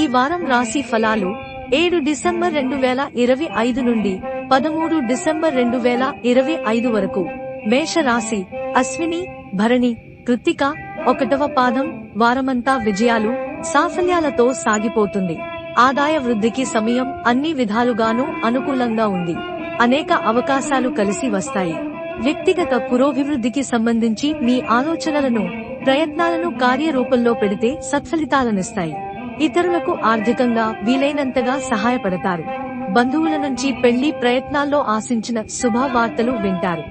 ఈ వారం రాశి ఫలాలు ఏడు డిసెంబర్ రెండు వేల ఇరవై ఐదు నుండి పదమూడు డిసెంబర్ రెండు వేల ఇరవై ఐదు వరకు. మేష రాశి అశ్విని భరణి కృత్తిక ఒకటవ పాదం వారమంతా విజయాలు సాఫల్యాలతో సాగిపోతుంది. ఆదాయ వృద్ధికి సమయం అన్ని విధాలుగానూ అనుకూలంగా ఉంది. అనేక అవకాశాలు కలిసి వస్తాయి. వ్యక్తిగత పురోభివృద్ధికి సంబంధించి మీ ఆలోచనలను ప్రయత్నాలను కార్యరూపంలో పెడితే సత్ఫలితాలనిస్తాయి. ఇతరులకు ఆర్థికంగా వీలైనంతగా సహాయపడతారు. బంధువుల నుంచి పెళ్ళి ప్రయత్నాల్లో ఆశించిన శుభవార్తలు వింటారు.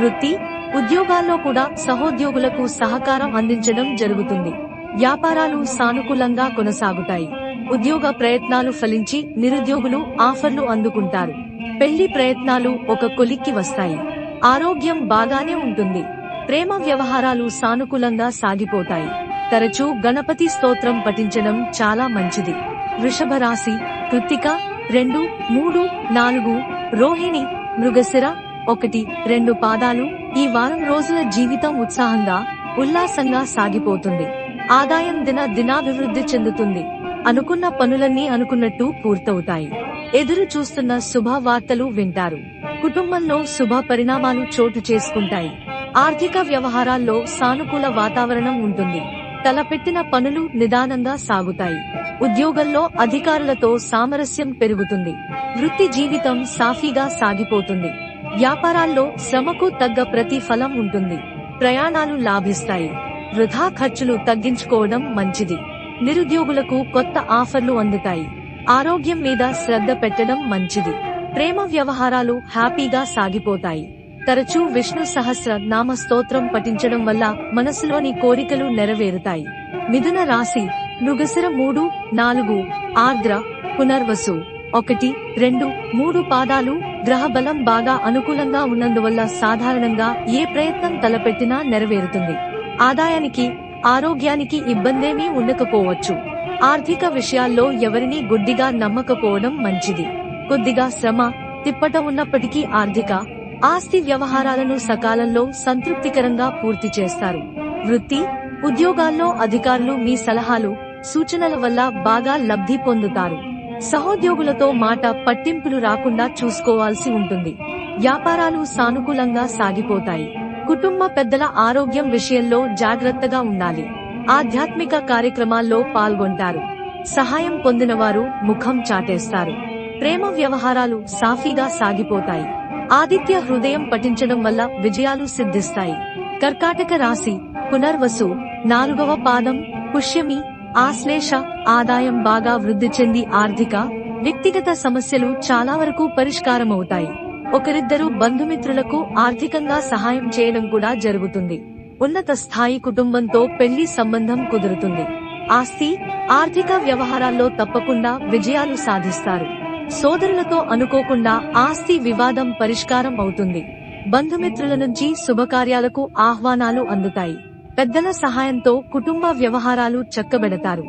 వృత్తి ఉద్యోగాల్లో కూడా సహోద్యోగులకు సహకారం అందించడం జరుగుతుంది. వ్యాపారాలు సానుకూలంగా కొనసాగుతాయి. ఉద్యోగ ప్రయత్నాలు ఫలించి నిరుద్యోగులు ఆఫర్లు అందుకుంటారు. పెళ్ళి ప్రయత్నాలు ఒక కొలిక్కి వస్తాయి. ఆరోగ్యం బాగానే ఉంటుంది. ప్రేమ వ్యవహారాలు సానుకూలంగా సాగిపోతాయి. తరచూ గణపతి స్తోత్రం పఠించడం చాలా మంచిది. వృషభ రాశి కృత్తిక రెండు మూడు నాలుగు రోహిణి మృగశిర ఒకటి రెండు పాదాలు ఈ వారం రోజుల జీవితం ఉత్సాహంగా ఉల్లాసంగా సాగిపోతుంది. ఆదాయం దిన దినాభివృద్ధి చెందుతుంది. అనుకున్న పనులన్నీ అనుకున్నట్టు పూర్తవుతాయి. ఎదురు చూస్తున్న శుభవార్తలు వింటారు. కుటుంబంలో శుభ పరిణామాలు చోటు చేసుకుంటాయి. ఆర్థిక వ్యవహారాల్లో సానుకూల వాతావరణం ఉంటుంది. తలపెట్టిన పనులు నిదానంగా సాగుతాయి. ఉద్యోగంలో అధికారులతో సామరస్యం పెరుగుతుంది. వృత్తి జీవితం సాఫీగా సాగిపోతుంది. వ్యాపారాల్లో శ్రమకు తగ్గ ప్రతిఫలం ఉంటుంది. ప్రయాణాలు లాభిస్తాయి. వృధా ఖర్చులు తగ్గించుకోవడం మంచిది. నిరుద్యోగులకు కొత్త ఆఫర్లు అందుతాయి. ఆరోగ్యం మీద శ్రద్ధ పెట్టడం మంచిది. ప్రేమ వ్యవహారాలు హ్యాపీగా సాగిపోతాయి. తరచూ విష్ణు సహస్ర నామ స్తోత్రం పఠించడం వల్ల మనసులోని కోరికలు నెరవేరుతాయి. మిథున రాశి మృగశిర మూడు నాలుగు ఆర్ద్ర పునర్వసు. ఒకటి రెండు మూడు పాదాలు గ్రహ బలం బాగా అనుకూలంగా ఉన్నందువల్ల సాధారణంగా ఏ ప్రయత్నం తలపెట్టినా నెరవేరుతుంది. ఆదాయానికి ఆరోగ్యానికి ఇబ్బందేమీ ఉండకపోవచ్చు. ఆర్థిక విషయాల్లో ఎవరినీ గుడ్డిగా నమ్మకపోవడం మంచిది. కొద్దిగా శ్రమ తిప్పట ఉన్నప్పటికీ ఆర్థిక ఆస్తి వ్యవహారాలను సకాలంలో సంతృప్తికరంగా పూర్తి చేస్తారు. వృత్తి ఉద్యోగాల్లో అధికారులు మీ సలహాలు సూచనల వల్ల బాగా లబ్ధి పొందుతారు. సహోద్యోగులతో మాట పట్టింపులు రాకుండా చూసుకోవాల్సి ఉంటుంది. వ్యాపారాలు సానుకూలంగా సాగిపోతాయి. కుటుంబ పెద్దల ఆరోగ్యం విషయంలో జాగ్రత్తగా ఉండాలి. ఆధ్యాత్మిక కార్యక్రమాల్లో పాల్గొంటారు. సహాయం పొందినవారు ముఖం చాటేస్తారు. ప్రేమ వ్యవహారాలు సాఫీగా సాగిపోతాయి. ఆదిత్య హృదయం పఠించడం వల్ల విజయాలు సిద్ధిస్తాయి. కర్కాటక రాశి పునర్వసు నాలుగవ పాదం పుష్యమి ఆశ్లేష ఆదాయం బాగా వృద్ధి చెంది ఆర్థిక వ్యక్తిగత సమస్యలు చాలా వరకు పరిష్కారమవుతాయి. ఒకరిద్దరు బంధుమిత్రులకు ఆర్థికంగా సహాయం చేయడం కూడా జరుగుతుంది. ఉన్నత స్థాయి కుటుంబంతో పెళ్ళి సంబంధం కుదురుతుంది. ఆస్తి ఆర్థిక వ్యవహారాల్లో తప్పకుండా విజయాలు సాధిస్తారు. సోదరులతో అనుకోకుండా ఆస్తి వివాదం పరిష్కారం అవుతుంది. బంధుమిత్రుల నుంచి శుభకార్యాలకు ఆహ్వానాలు అందుతాయి. పెద్దల సహాయంతో కుటుంబ వ్యవహారాలు చక్కబెడతారు.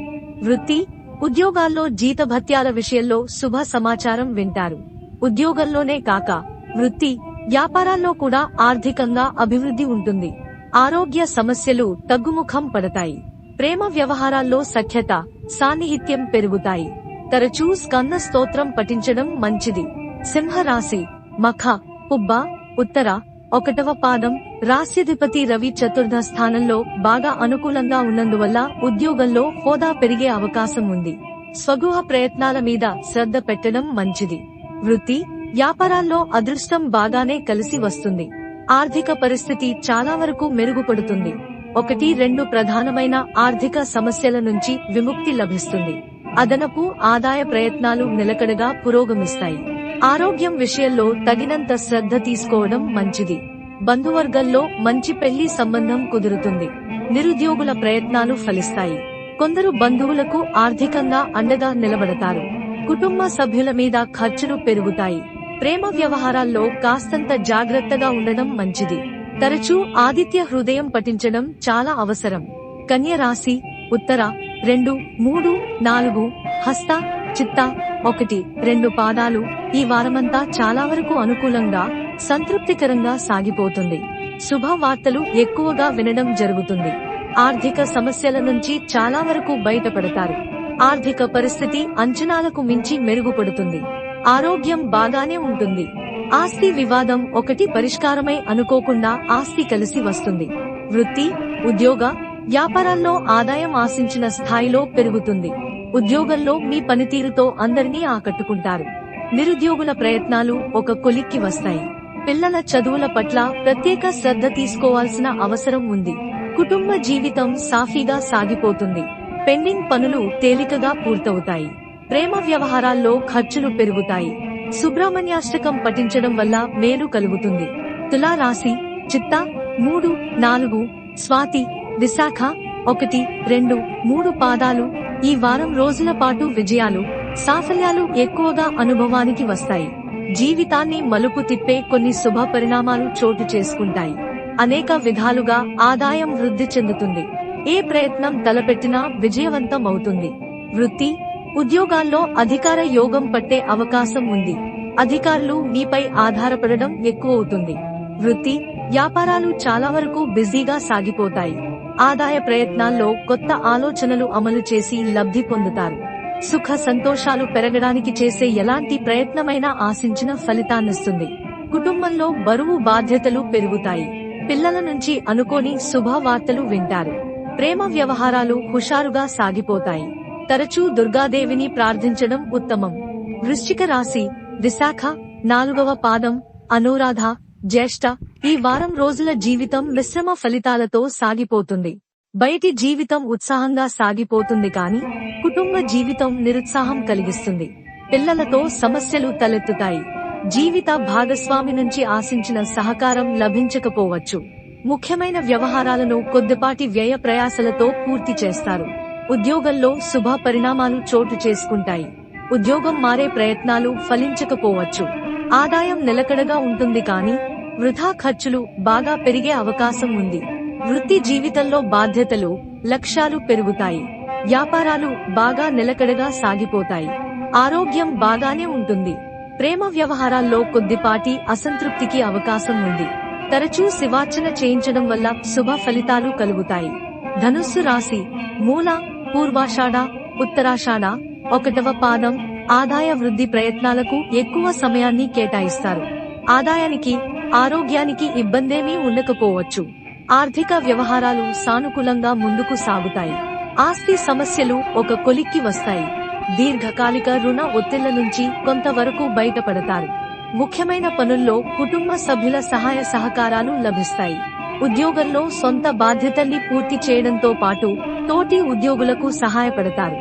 వృత్తి ఉద్యోగాల్లో జీతభత్యాల విషయంలో శుభ సమాచారం వింటారు. ఉద్యోగంలోనే కాక వృత్తి వ్యాపారాల్లో కూడా ఆర్థికంగా అభివృద్ధి ఉంటుంది. ఆరోగ్య సమస్యలు తగ్గుముఖం పడతాయి. ప్రేమ వ్యవహారాల్లో సఖ్యత సాన్నిహిత్యం పెరుగుతాయి. తరచూ స్కంద స్తోత్రం పఠించడం మంచిది. సింహరాశి మఖ పుబ్బ ఉత్తర ఒకటవ పాదం రాస్యాధిపతి రవి చతుర్థ స్థానంలో బాగా అనుకూలంగా ఉన్నందువల్ల ఉద్యోగంలో హోదా పెరిగే అవకాశం ఉంది. స్వగృహ ప్రయత్నాల మీద శ్రద్ధ పెట్టడం మంచిది. వృత్తి వ్యాపారాల్లో అదృష్టం బాగానే కలిసి వస్తుంది. ఆర్థిక పరిస్థితి చాలా వరకు మెరుగుపడుతుంది. ఒకటి రెండు ప్రధానమైన ఆర్థిక సమస్యల నుంచి విముక్తి లభిస్తుంది. అదనపు ఆదాయ ప్రయత్నాలు నిలకడగా పురోగమిస్తాయి. ఆరోగ్యం విషయంలో తగినంత శ్రద్ధ తీసుకోవడం మంచిది. బంధువర్గంలో మంచి పెళ్ళి సంబంధం కుదురుతుంది. నిరుద్యోగుల ప్రయత్నాలు ఫలిస్తాయి. కొందరు బంధువులకు ఆర్థికంగా అండగా నిలబడతారు. కుటుంబ సభ్యుల మీద ఖర్చులు పెరుగుతాయి. ప్రేమ వ్యవహారాల్లో కాస్తంత జాగ్రత్తగా ఉండడం మంచిది. తరచూ ఆదిత్య హృదయం పఠించడం చాలా అవసరం. కన్య రాశి ఉత్తర రెండు మూడు నాలుగు హస్త చిత్త ఒకటి రెండు పాదాలు ఈ వారమంతా చాలా వరకు అనుకూలంగా సంతృప్తికరంగా సాగిపోతుంది. శుభవార్తలు ఎక్కువగా వినడం జరుగుతుంది. ఆర్థిక సమస్యల నుంచి చాలా వరకు బయటపడతారు. ఆర్థిక పరిస్థితి అంచనాలకు మించి మెరుగుపడుతుంది. ఆరోగ్యం బాగానే ఉంటుంది. ఆస్తి వివాదం ఒకటి పరిష్కారమై అనుకోకుండా ఆస్తి కలిసి వస్తుంది. వృత్తి ఉద్యోగ వ్యాపారాల్లో ఆదాయం ఆశించిన స్థాయిలో పెరుగుతుంది. ఉద్యోగంలో మీ పనితీరుతో అందరినీ ఆకట్టుకుంటారు. నిరుద్యోగుల ప్రయత్నాలు ఒక కొలిక్కి వస్తాయి. పిల్లల చదువుల పట్ల ప్రత్యేక శ్రద్ధ తీసుకోవాల్సిన అవసరం ఉంది. కుటుంబ జీవితం సాఫీగా సాగిపోతుంది. పెండింగ్ పనులు తేలికగా పూర్తవుతాయి. ప్రేమ వ్యవహారాల్లో ఖర్చులు పెరుగుతాయి. సుబ్రహ్మణ్యాష్టకం పఠించడం వల్ల మేలు కలుగుతుంది. తులా రాశి చిత్త మూడు నాలుగు స్వాతి విశాఖ ఒకటి రెండు మూడు పాదాలు ఈ వారం రోజుల పాటు విజయాలు సాఫల్యాలు ఎక్కువగా అనుభవానికి వస్తాయి. జీవితాన్ని మలుపు తిప్పే కొన్ని శుభ పరిణామాలు చోటు చేసుకుంటాయి. అనేక విధాలుగా ఆదాయం వృద్ధి చెందుతుంది. ఏ ప్రయత్నం తలపెట్టినా విజయవంతం అవుతుంది వృత్తి ఉద్యోగాల్లో అధికార యోగం పట్టే అవకాశం ఉంది. అధికారులు మీపై ఆధారపడడం ఎక్కువ అవుతుంది వృత్తి వ్యాపారాలు చాలా వరకు బిజీగా సాగిపోతాయి. ఆదాయ ప్రయత్నాల్లో కొత్త ఆలోచనలు అమలు చేసి లబ్ధి పొందుతారు. సుఖ సంతోషాలు పెరగడానికి చేసే ఎలాంటి ప్రయత్నమైనా ఆశించిన ఫలితాన్నిస్తుంది. కుటుంబంలో బరువు బాధ్యతలు పెరుగుతాయి. పిల్లల నుంచి అనుకోని శుభవార్తలు వింటారు. ప్రేమ వ్యవహారాలు హుషారుగా సాగిపోతాయి. తరచూ దుర్గాదేవిని ప్రార్థించడం ఉత్తమం. వృశ్చిక రాశి విశాఖ నాలుగవ పాదం అనురాధ జ్యేష్ఠ ఈ వారం రోజుల జీవితం మిశ్రమ ఫలితాలతో సాగిపోతుంది. బయటి జీవితం ఉత్సాహంగా సాగిపోతుంది కాని కుటుంబ జీవితం నిరుత్సాహం కలిగిస్తుంది. పిల్లలతో సమస్యలు తలెత్తుతాయి. జీవిత భాగస్వామి నుంచి ఆశించిన సహకారం లభించకపోవచ్చు. ముఖ్యమైన వ్యవహారాలను కొద్దిపాటి వ్యయ ప్రయాసలతో పూర్తి చేస్తారు. ఉద్యోగంలో శుభ పరిణామాలు చోటు చేసుకుంటాయి. ఉద్యోగం మారే ప్రయత్నాలు ఫలించకపోవచ్చు. ఆదాయం నిలకడగా ఉంటుంది కానీ వృధా ఖర్చులు బాగా పెరిగే అవకాశం ఉంది. వృత్తి జీవితంలో బాధ్యతలు లక్ష్యాలు పెరుగుతాయి. వ్యాపారాలు బాగా నిలకడగా సాగిపోతాయి. ఆరోగ్యం బాగానే ఉంటుంది. ప్రేమ వ్యవహారాల్లో కొద్దిపాటి అసంతృప్తికి అవకాశం ఉంది. తరచూ శివార్చన చేయించడం వల్ల శుభ ఫలితాలు కలుగుతాయి. ధనుస్సు రాశి మూల పూర్వాషాఢ ఉత్తరాషాఢ ఒకటవ పాదం ఆదాయ వృద్ధి ప్రయత్నాలకు ఎక్కువ సమయాన్ని కేటాయిస్తారు. ఆదాయానికి ఆరోగ్యానికి ఇబ్బందేమీ ఉండకపోవచ్చు. ఆర్థిక వ్యవహారాలు సానుకూలంగా ముందుకు సాగుతాయి. ఆస్తి సమస్యలు ఒక కొలిక్కి వస్తాయి. దీర్ఘకాలిక రుణ ఒత్తిళ్ళ నుంచి కొంతవరకు బయటపడతారు. ముఖ్యమైన పనుల్లో కుటుంబ సభ్యుల సహాయ సహకారాలు లభిస్తాయి. ఉద్యోగంలో సొంత బాధ్యతల్ని పూర్తి చేయడంతో పాటు తోటి ఉద్యోగులకు సహాయపడతారు.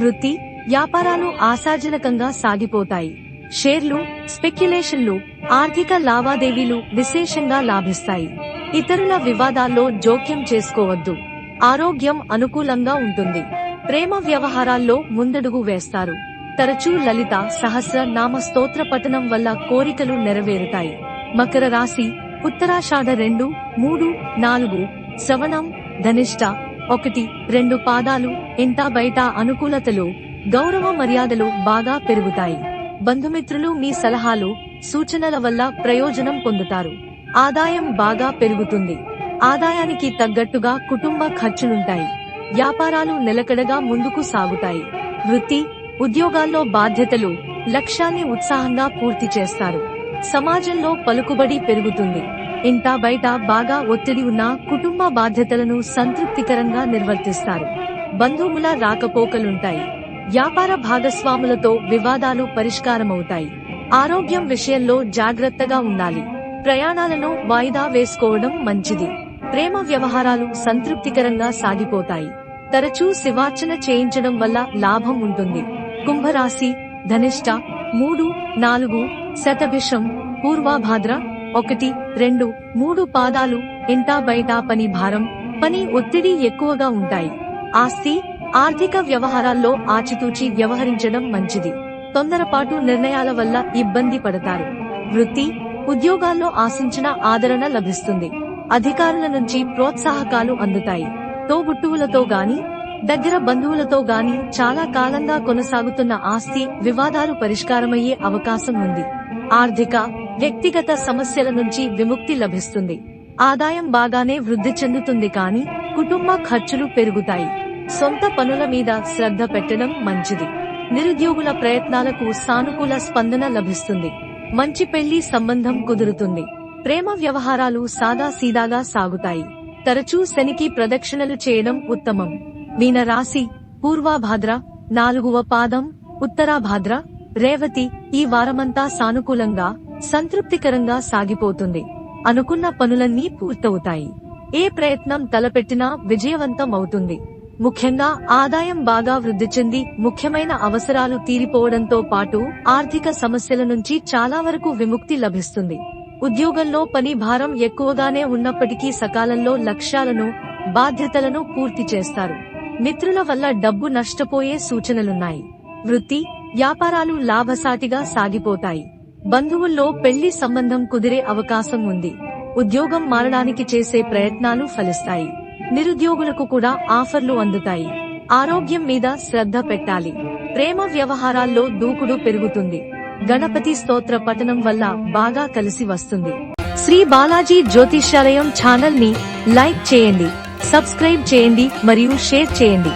వృత్తి వ్యాపారాలు ఆశాజనకంగా సాగిపోతాయి. షేర్లు స్పెక్యులేషన్లు ఆర్థిక లావాదేవీలు విశేషంగా లాభిస్తాయి. ఇతరుల వివాదాల్లో జోక్యం చేసుకోవద్దు. ఆరోగ్యం అనుకూలంగా ఉంటుంది. ప్రేమ వ్యవహారాల్లో ముందడుగు వేస్తారు. తరచూ లలిత సహస్ర నామ స్తోత్ర పఠనం వల్ల కోరికలు నెరవేరుతాయి. మకర రాశి ఉత్తరాషాఢ రెండు మూడు నాలుగు శ్రవణం ధనిష్ట ఒకటి రెండు పాదాలు ఇంటా బయట అనుకూలతలు గౌరవ మర్యాదలు బాగా పెరుగుతాయి. బంధుమిత్రులు మీ సలహాలు సూచనల వల్ల ప్రయోజనం పొందుతారు. ఆదాయం బాగా పెరుగుతుంది. ఆదాయానికి తగ్గట్టుగా కుటుంబ ఖర్చులుంటాయి. వ్యాపారాలు నిలకడగా ముందుకు సాగుతాయి. వృత్తి ఉద్యోగాల్లో బాధ్యతలు లక్ష్యాన్ని ఉత్సాహంగా పూర్తి చేస్తారు. సమాజంలో పలుకుబడి పెరుగుతుంది. ఇంటా బయట బాగా ఒత్తిడి ఉన్న కుటుంబ బాధ్యతలను సంతృప్తికరంగా నిర్వర్తిస్తారు. బంధువుల రాకపోకలుంటాయి. వ్యాపార భాగస్వాములతో వివాదాలు పరిష్కారమవుతాయి. ఆరోగ్యం విషయంలో జాగ్రత్తగా ఉండాలి. ప్రయాణాలను వాయిదా వేసుకోవడం మంచిది. ప్రేమ వ్యవహారాలు సంతృప్తికరంగా సాగిపోతాయి. తరచూ శివార్చన చేయించడం వల్ల లాభం ఉంటుంది. కుంభరాశి ధనిష్ట మూడు నాలుగు శతభిషం పూర్వాభాద్ర ఒకటి రెండు మూడు పాదాలు ఇంటా బయట పని భారం పని ఒత్తిడి ఎక్కువగా ఉంటాయి. ఆస్తి ఆర్థిక వ్యవహారాల్లో ఆచితూచి వ్యవహరించడం మంచిది. తొందరపాటు నిర్ణయాల వల్ల ఇబ్బంది పడతారు. వృత్తి ఉద్యోగాల్లో ఆశించిన ఆదరణ లభిస్తుంది. అధికారుల నుంచి ప్రోత్సాహకాలు అందుతాయి. తోబుట్టువులతో గాని దగ్గర బంధువులతో గాని చాలా కాలంగా కొనసాగుతున్న ఆస్తి వివాదాలు పరిష్కారమయ్యే అవకాశం ఉంది. ఆర్థిక వ్యక్తిగత సమస్యల నుంచి విముక్తి లభిస్తుంది. ఆదాయం బాగానే వృద్ధి చెందుతుంది కానీ కుటుంబ ఖర్చులు పెరుగుతాయి. సొంత పనుల మీద శ్రద్ధ పెట్టడం మంచిది. నిరుద్యోగుల ప్రయత్నాలకు సానుకూల స్పందన లభిస్తుంది. మంచి పెళ్ళి సంబంధం కుదురుతుంది. ప్రేమ వ్యవహారాలు సాదా సీదాగా సాగుతాయి. తరచూ శనికి ప్రదక్షిణలు చేయడం ఉత్తమం. మీన రాశి పూర్వాభాద్ర నాలుగవ పాదం ఉత్తరాభాద్ర రేవతి ఈ వారమంతా సానుకూలంగా సంతృప్తికరంగా సాగిపోతుంది. అనుకున్న పనులన్నీ పూర్తవుతాయి. ఏ ప్రయత్నం తలపెట్టినా విజయవంతం అవుతుంది ముఖ్యంగా ఆదాయం బాగా వృద్ధి చెంది ముఖ్యమైన అవసరాలు తీరిపోవడంతో పాటు ఆర్థిక సమస్యల నుంచి చాలా వరకు విముక్తి లభిస్తుంది. ఉద్యోగంలో పని భారం ఎక్కువగానే ఉన్నప్పటికీ సకాలంలో లక్ష్యాలను బాధ్యతలను పూర్తి చేస్తారు. మిత్రుల వల్ల డబ్బు నష్టపోయే సూచనలున్నాయి. వృత్తి వ్యాపారాలు లాభసాటిగా సాగిపోతాయి. బంధువుల్లో పెళ్ళి సంబంధం కుదిరే అవకాశం ఉంది. ఉద్యోగం మారడానికి చేసే ప్రయత్నాలు ఫలిస్తాయి. నిరుద్యోగులకు కూడా ఆఫర్లు అందుతాయి. ఆరోగ్యం మీద శ్రద్ధ పెట్టాలి. ప్రేమ వ్యవహారాల్లో దూకుడు పెరుగుతుంది. గణపతి స్తోత్ర పఠనం వల్ల బాగా కలిసి వస్తుంది. శ్రీ బాలాజీ జ్యోతిష్యాలయం ఛానల్ని లైక్ చేయండి సబ్స్క్రైబ్ చేయండి మరియు షేర్ చేయండి.